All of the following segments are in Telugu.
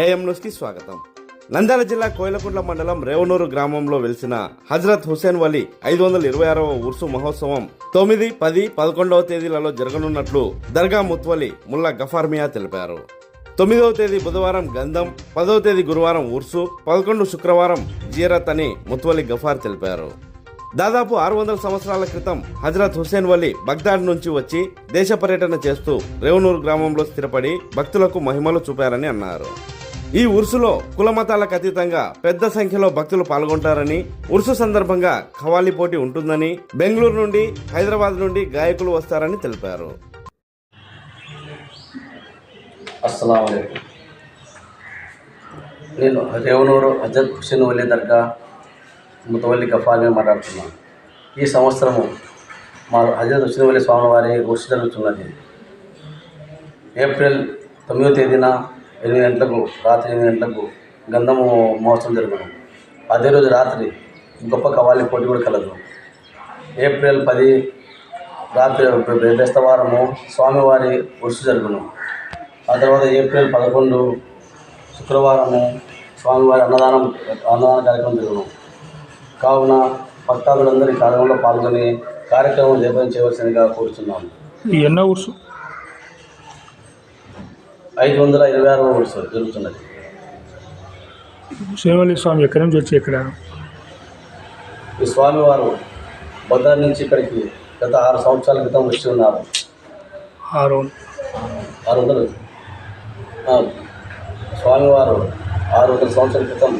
ఏఎం న్యూస్కి స్వాగతం. నంద్యాల జిల్లా కోయిలకుంట్ల మండలం రేవనూరు గ్రామంలో వెలిసిన హజరత్ హుసేన్ వలీ ఐదు వందల ఇరవై ఆరవ ఉర్సు మహోత్సవం తొమ్మిది పది పదకొండవ తేదీలలో జరగనున్నట్లు దర్గా ముత్వలి ముల్లా గఫార్మియా తెలిపారు. తొమ్మిదవ తేదీ బుధవారం గంధం పదవ తేదీ గురువారం ఉర్సు పదకొండు శుక్రవారం జీరత్ అని ముత్వలి గఫార్ తెలిపారు. దాదాపు ఆరు వందల సంవత్సరాల క్రితం హజరత్ హుసేన్ వలీ బగ్దాద్ నుంచి వచ్చి దేశ పర్యటన చేస్తూ రేవనూరు గ్రామంలో స్థిరపడి భక్తులకు మహిమలు చూపారని అన్నారు. ఈ ఉరుసులో కులమతాలకు అతీతంగా పెద్ద సంఖ్యలో భక్తులు పాల్గొంటారని ఉరుసు సందర్భంగా ఖవాలీ పోటీ ఉంటుందని బెంగళూరు నుండి హైదరాబాద్ నుండి గాయకులు వస్తారని తెలిపారు. నేను రేవనూరు హజరత్ హుసేన్ వల్లి దర్గా ముతవల్లి గఫాల్ని మాట్లాడుతున్నాను. ఈ సంవత్సరము మా హజరత్ హుసేన్ వలీ స్వామివారి ఉరుసు జరుగుతున్నది. ఏప్రిల్ తొమ్మిదో తేదీన ఎనిమిది గంటలకు రాత్రి ఎనిమిది గంటలకు గంధము మహోత్సవం జరుగును. అదే రోజు రాత్రి గొప్ప కవాలి పోటీ కూడా కలదు. ఏప్రిల్ పది రాత్రి బెస్తవారము స్వామివారి ఉరుసు జరుగును. ఆ తర్వాత ఏప్రిల్ పదకొండు శుక్రవారము స్వామివారి అన్నదానం అన్నదాన కార్యక్రమం జరుగును. కావున భక్తాదులందరూ కార్యక్రమంలో పాల్గొని కార్యక్రమం జయప్రదం చేయవలసిందిగా కోరుతున్నాము ఈ ఎన్నో ఉరుసు ఐదు వందల ఇరవై ఆరవ ఉత్సవం జరుగుతున్నది. శ్రీవల్లి స్వామి ఎక్కడి నుంచి వచ్చి ఎక్కడ? ఈ స్వామివారు బద్దార్ నుంచి ఇక్కడికి గత ఆరు సంవత్సరాల క్రితం వచ్చి ఉన్నారు. ఆరు. ఆరు వందలు. స్వామివారు ఆరు వందల సంవత్సరాల క్రితం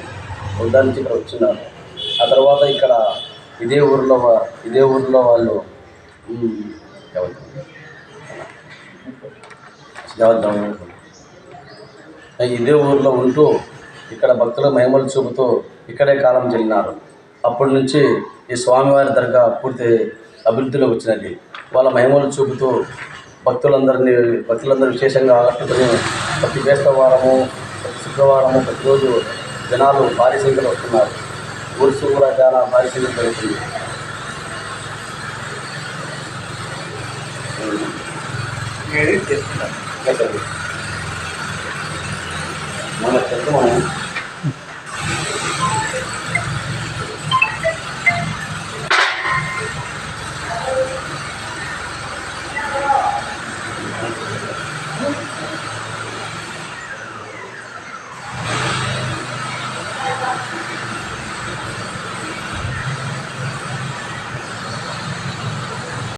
బుద్ధా నుంచి ఇక్కడ వచ్చినారు ఆ తర్వాత ఇక్కడ ఇదే ఊరిలో ఇదే ఊరిలో వాళ్ళు ఉమ్, ఎవరు? ఇదే ఊరిలో ఉంటూ ఇక్కడ భక్తుల మహిమలు చూపుతూ ఇక్కడే కాలం చెల్లినారు అప్పటి నుంచి ఈ స్వామివారి దర్గా పూర్తి అభివృద్ధిలోకి వచ్చినది. వాళ్ళ మహిమలు చూపుతూ భక్తులందరినీ భక్తులందరూ విశేషంగా ఆకట్టుకుని ప్రతి బేస్తవారము ప్రతి శుక్రవారము ప్రతిరోజు జనాలు భారీ సంఖ్యలో వస్తున్నారు. ఊరుసు కూడా చాలా భారీ సంఖ్యలో జరుగుతుంది Mau?